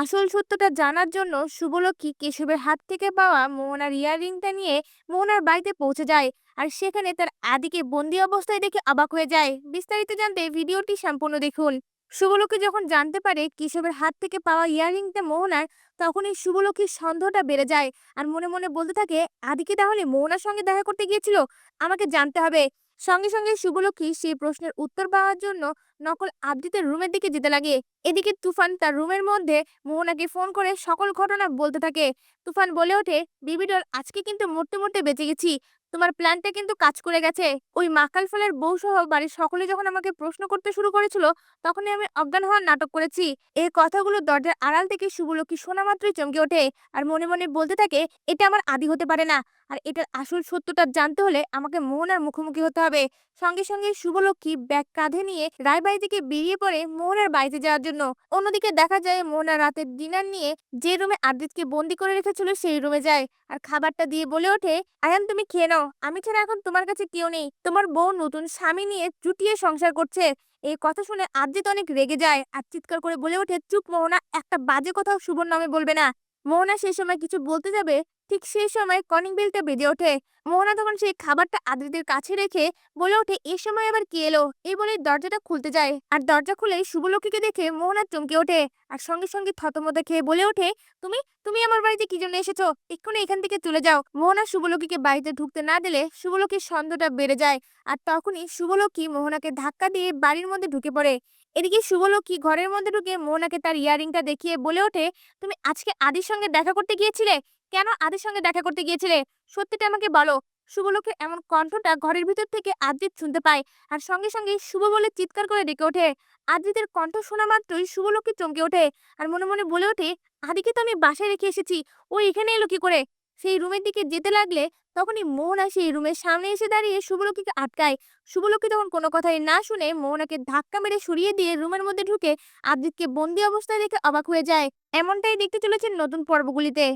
আসল সত্যটা জানার জন্য শুভলক্ষ্মী কেশবের হাত থেকে পাওয়া মোহনার ইয়াররিংটা নিয়ে মোহনার বাড়িতে পৌঁছে যায় আর সেখানে তার আদিকে বন্দি অবস্থায় দেখে অবাক হয়ে যায়। বিস্তারিত জানতে ভিডিওটি সম্পূর্ণ দেখুন। শুভলক্ষ্মী যখন জানতে পারে কেশবের হাত থেকে পাওয়া ইয়াররিংটা মোহনার, তখনই শুভলক্ষ্মীর সন্দেহটা বেড়ে যায়। আর মনে মনে বলতে থাকে, আদিকে তাহলে মোহনার সঙ্গে দেখা করতে গিয়েছিল? আমাকে জানতে হবে। সঙ্গে সঙ্গে শুভলক্ষ্মী সেই প্রশ্নের উত্তর পাওয়ার জন্য নকল আবৃতের রুমের দিকে যেতে লাগে। এদিকে তুফান তার রুমের মধ্যে মোহনাকে ফোন করে সকল ঘটনা বলতে থাকে। তুফান বলে ওঠে, বিবিডল, আজকে কিন্তু মরতে মরতে বেঁচে গেছি। তোমার প্ল্যানটা কিন্তু কাজ করে গেছে। ওই মাকাল ফলের বউ সহ বাড়ির সকলে যখন আমাকে প্রশ্ন করতে শুরু করেছিল, তখনই আমি অজ্ঞান হওয়ার নাটক করেছি। এই কথাগুলো দরজার আড়াল থেকে শুভলক্ষী শোনা মাত্রই চমকে ওঠে আর মনে মনে বলতে থাকে, এটা আমার আদি হতে পারে না। আর এটার আসল সত্যটা জানতে হলে আমাকে মোহনার মুখোমুখি হতে হবে। সঙ্গে সঙ্গে শুভলক্ষ্মী ব্যাগ কাঁধে নিয়ে রায় রায়বাড়ি থেকে বেরিয়ে পড়ে মোহনার বাড়িতে যাওয়ার জন্য। অন্যদিকে দেখা যায়, মোহনা রাতের ডিনার নিয়ে যে রুমে আদিতকে বন্দি করে রেখেছিল, সেই রুমে যায়। আর খাবারটা দিয়ে বলে ওঠে, আয়ান, তুমি খেয়ে নাও। আমি ছাড়া এখন তোমার কাছে কেউ নেই। তোমার বউ নতুন স্বামী নিয়ে চুটিয়ে সংসার করছে। এই কথা শুনে আর্জিত অনেক রেগে যায়। আর চিৎকার করে বলে ওঠে, চুপ মোহনা, একটা বাজে কথাও শুভর নামে বলবে না। মোহনা সেই সময় কিছু বলতে যাবে, ঠিক সেই সময় কনিং বেলটা বেজে ওঠে। মোহনা তখন সেই খাবারটা আদ্রিতের কাছে রেখে বলে ওঠে, এ সময় আবার কে এলো? এই বলে দরজাটা খুলতে যায়। আর দরজা খুলে শুভলক্ষীকে দেখে মোহনা চমকে ওঠে আর সঙ্গে সঙ্গে থতমতে খেয়ে বলে ওঠে, তুমি তুমি আমার বাড়িতে কি জন্য এসেছ? এক্ষুনি এখান থেকে চলে যাও। মোহনা শুভলক্ষীকে বাড়িতে ঢুকতে না দিলে শুভলক্ষীর সন্দেহটা বেড়ে যায় আর তখনই শুভলক্ষী মোহনাকে ধাক্কা দিয়ে বাড়ির মধ্যে ঢুকে পড়ে। এদিকে শুভলক্ষী ঘরের মধ্যে ঢুকে মোহনাকে তার ইয়ারিংটা দেখিয়ে বলে ওঠে, তুমি আজকে আদির দেখা করতে গিয়েছিলে? কেন আদির সঙ্গে দেখা করতে গিয়েছিলে? সত্যিটা আমাকে বলো। শুভলক্ষীর এমন কণ্ঠটা ঘরের ভিতর থেকে আদ্রিত শুনতে পায় আর সঙ্গে সঙ্গে শুভ বলে চিৎকার করে ডেকে ওঠে। আদ্রিতের কণ্ঠ শোনা মাত্রই শুভলোকে চমকে ওঠে আর মনে মনে বলে ওঠে, আদিকে তো আমি বাসায় রেখে এসেছি। ও এখানে এলো কি করে? সেই রুমের দিকে যেতে লাগলে তখনই মোহনা সেই রুমের সামনে এসে দাঁড়িয়ে শুভলক্ষীকে আটকায়। শুভলক্ষী তখন কোনো কথাই না শুনে মোহনাকে ধাক্কা মেরে সরিয়ে দিয়ে রুমের মধ্যে ঢুকে আবজিৎকে বন্দি অবস্থায় দেখে অবাক হয়ে যায়। এমনটাই দেখতে চলেছেন নতুন পর্বগুলিতে।